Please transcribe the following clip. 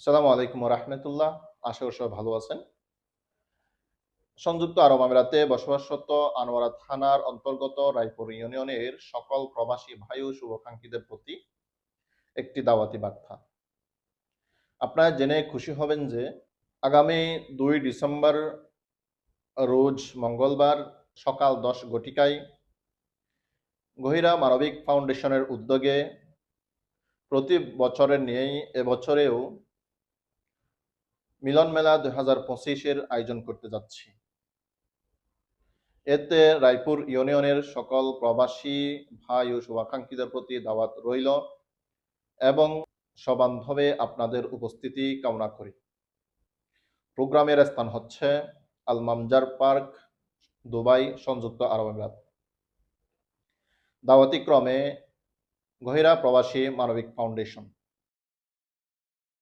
আসসালামু আলাইকুম রহমতুল্লাহ। আশা সবাই ভালো আছেন। সংযুক্ত আরব আমিরাতে বসবাসরত আনোয়ারা থানার অন্তর্গত রায়পুর ইউনিয়নের সকল প্রবাসী ভাই ও শুভাকাঙ্ক্ষীদের প্রতি একটি দাওয়াতি বার্তা। আপনারা জেনে খুশি হবেন যে আগামী দুই ডিসেম্বর রোজ মঙ্গলবার সকাল দশ ঘটিকায় গহিরা মানবিক ফাউন্ডেশনের উদ্যোগে প্রতি বছরের নিয়েই এবছরেও মিলন মেলা দুই হাজার পঁচিশের আয়োজন করতে যাচ্ছি। এতে রায়পুর ইউনিয়নের সকল প্রবাসী ভাই ও শুভাকাঙ্ক্ষীদের প্রতি দাওয়াত রইল এবং সবান্ধবে আপনাদের উপস্থিতি কামনা করি। প্রোগ্রামের স্থান হচ্ছে আল মামজার পার্ক, দুবাই, সংযুক্ত আরব আমিরাত। দাওয়াতি ক্রমে গহিরা প্রবাসী মানবিক ফাউন্ডেশন।